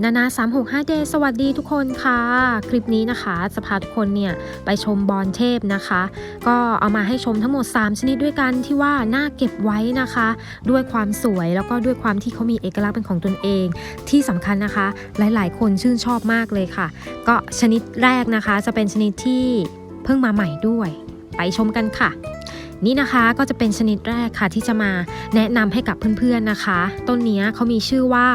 นานา365 Day สวัสดีทุกคนค่ะ คลิปนี้นะคะจะพาทุกคนเนี่ยไปชมบอลเทพนะคะ ก็เอามาให้ชมทั้งหมด 3 ชนิดด้วยกันที่ว่าน่าเก็บไว้นะคะ ด้วยความสวยแล้วก็ด้วยความที่เขามีเอกลักษณ์เป็นของตนเอง ที่สำคัญนะคะ หลายๆ คนชื่นชอบมากเลยค่ะ ก็ชนิดแรกนะคะจะเป็นชนิดที่เพิ่งมาใหม่ด้วย ไปชมกันค่ะ นี่นะคะก็จะเป็นชนิดแรกค่ะที่จะมาแนะนำให้กับเพื่อนๆนะคะ ต้นนี้เขามีชื่อว่า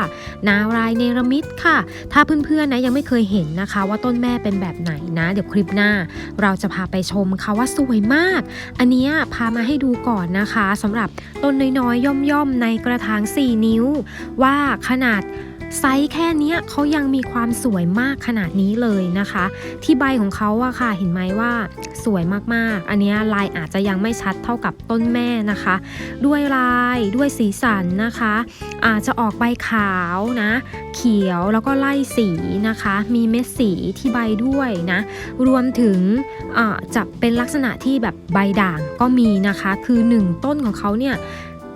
นารายเนรมิตค่ะ ถ้าเพื่อนๆนะยังไม่เคยเห็นนะคะ ว่าต้นแม่เป็นแบบไหนนะ เดี๋ยวคลิปหน้า เราจะพาไปชมค่ะว่าสวยมาก อันนี้พามาให้ดูก่อนนะคะสำหรับต้นน้อยๆ ย่อมๆในกระถาง 4 นิ้ว ว่าขนาด ไซส์แค่เนี้ยเขายังมีความสวยมากขนาดนี้เลยนะคะ ที่ใบของเขาอะค่ะเห็นไหมว่าสวยมากๆ อันเนี้ยลายอาจจะยังไม่ชัดเท่ากับต้นแม่นะคะ ด้วยลายด้วยสีสันนะคะ อาจจะออกใบขาวนะ เขียวแล้วก็ไล่สีนะคะ มีเม็ดสีที่ใบด้วยนะ รวมถึงอ่าจะเป็นลักษณะที่แบบใบด่างก็มีนะคะ คือหนึ่งต้นของเขาเนี่ย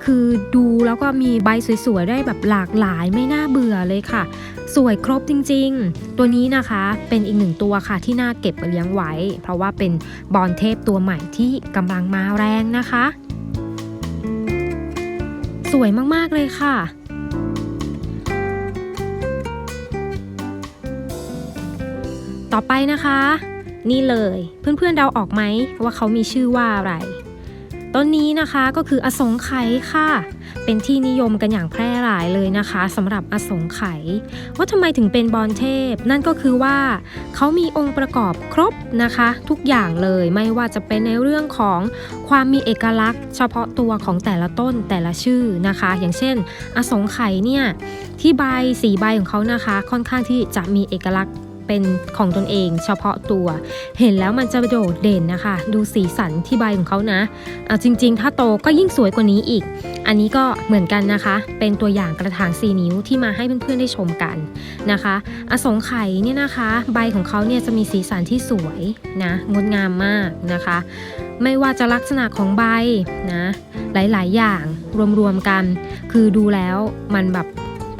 คือดูแล้วก็มีใบสวยๆได้แบบหลากหลายไม่น่าเบื่อเลยค่ะ สวยครบจริงๆ ตัวนี้นะคะเป็นอีกหนึ่งตัวค่ะที่น่าเก็บเลี้ยงไว้ เพราะว่าเป็นบอลเทพตัวใหม่ที่กำลังมาแรงนะคะ สวยมากๆเลยค่ะต่อไปนะคะ นี่เลยเพื่อนๆเดาออกไหมว่าเขามีชื่อว่าอะไร ต้นนี้นะคะก็คืออสงไขยค่ะ เป็นที่นิยมกันอย่างแพร่หลายเลยนะคะสำหรับอสงไขยว่าทำไมถึงเป็นบอลเทพ นั่นก็คือว่าเขามีองค์ประกอบครบนะคะ ทุกอย่างเลยไม่ว่าจะเป็นในเรื่องของความมีเอกลักษณ์ เฉพาะตัวของแต่ละต้นแต่ละชื่อนะคะ อย่างเช่น อสงไขยเนี่ยที่ใบสีใบของเขานะคะ ค่อนข้างที่จะมีเอกลักษณ์ เป็นของตนเอง เฉพาะตัว เห็นแล้วมันจะโดดเด่นนะคะ ดูสีสันที่ใบของเขานะเอาจริง ๆ ถ้าโตก็ยิ่งสวยกว่านี้อีก อันนี้ก็เหมือนกันนะคะ เป็นตัวอย่างกระถาง4นิ้วที่มาให้เพื่อนๆได้ชมกันนะคะ อสงไขยเนี่ยนะคะ ใบของเขาเนี่ยจะมีสีสันที่สวยนะงดงามมากนะคะ ไม่ว่าจะลักษณะของใบนะหลายๆ อย่างรวมๆกัน คือดูแล้วมันแบบ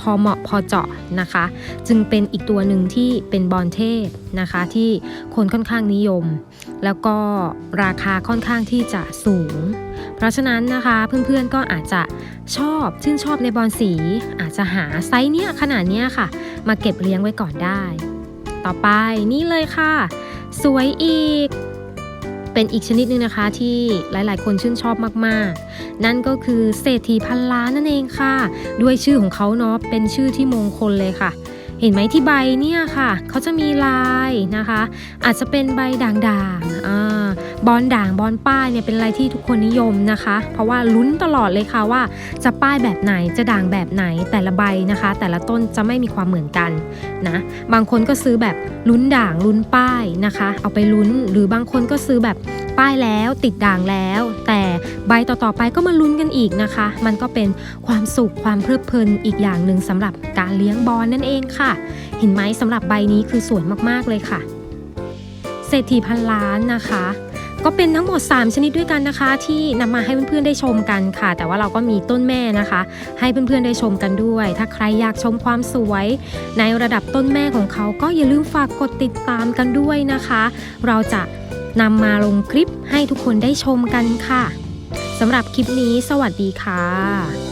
พอเหมาะพอเจาะนะคะ จึงเป็นอีกตัวหนึ่งที่เป็นบอลเทพนะคะ ที่คนค่อนข้างนิยม แล้วก็ราคาค่อนข้างที่จะสูง เพราะฉะนั้นนะคะเพื่อนๆก็อาจจะชอบชื่นชอบในบอลสี อาจจะหาไซส์เนี้ยขนาดเนี้ยค่ะ มาเก็บเลี้ยงไว้ก่อนได้ ต่อไปนี่เลยค่ะ สวยอีก เป็นอีกชนิดหนึ่งนะคะที่หลายๆ คนชื่นชอบมากๆ นั่นก็คือเศรษฐีพันล้านนั่นเองค่ะ ด้วยชื่อของเขาเนาะเป็นชื่อที่มงคลเลยค่ะ เห็นไหมที่ใบเนี่ยค่ะ เขาจะมีลายนะคะ อาจจะเป็นใบด่างๆอ่า บอลด่างบอลป้ายเนี่ยเป็นอะไรที่ทุกคนนิยมนะคะ เพราะว่าลุ้นตลอดเลยค่ะว่า จะป้ายแบบไหนจะด่างแบบไหนแต่ละใบนะคะ แต่ละต้นจะไม่มีความเหมือนกันนะบางคนก็ซื้อแบบลุ้นด่างลุ้นป้ายนะคะ เอาไปลุ้นหรือบางคนก็ซื้อแบบป้ายแล้วติดด่างแล้ว แต่ใบต่อๆไปก็มาลุ้นกันอีกนะคะ มันก็เป็นความสุขความเพลิดเพลินอีกอย่างหนึ่งสำหรับการเลี้ยงบอลนั่นเองค่ะ เห็นไหมสำหรับใบนี้คือสวยมากๆเลยค่ะ เศรษฐีพันล้านนะคะ ก็เป็นทั้งหมด 3 ชนิดด้วยกันนะคะ ที่นำมาให้เพื่อนๆได้ชมกันค่ะ แต่ว่าเราก็มีต้นแม่นะคะ ให้เพื่อนๆได้ชมกันด้วย ถ้าใครอยากชมความสวย ในระดับต้นแม่ของเขาก็อย่าลืมฝากกดติดตามกันด้วยนะคะ เราจะนำมาลงคลิปให้ทุกคนได้ชมกันค่ะสำหรับคลิปนี้สวัสดีค่ะ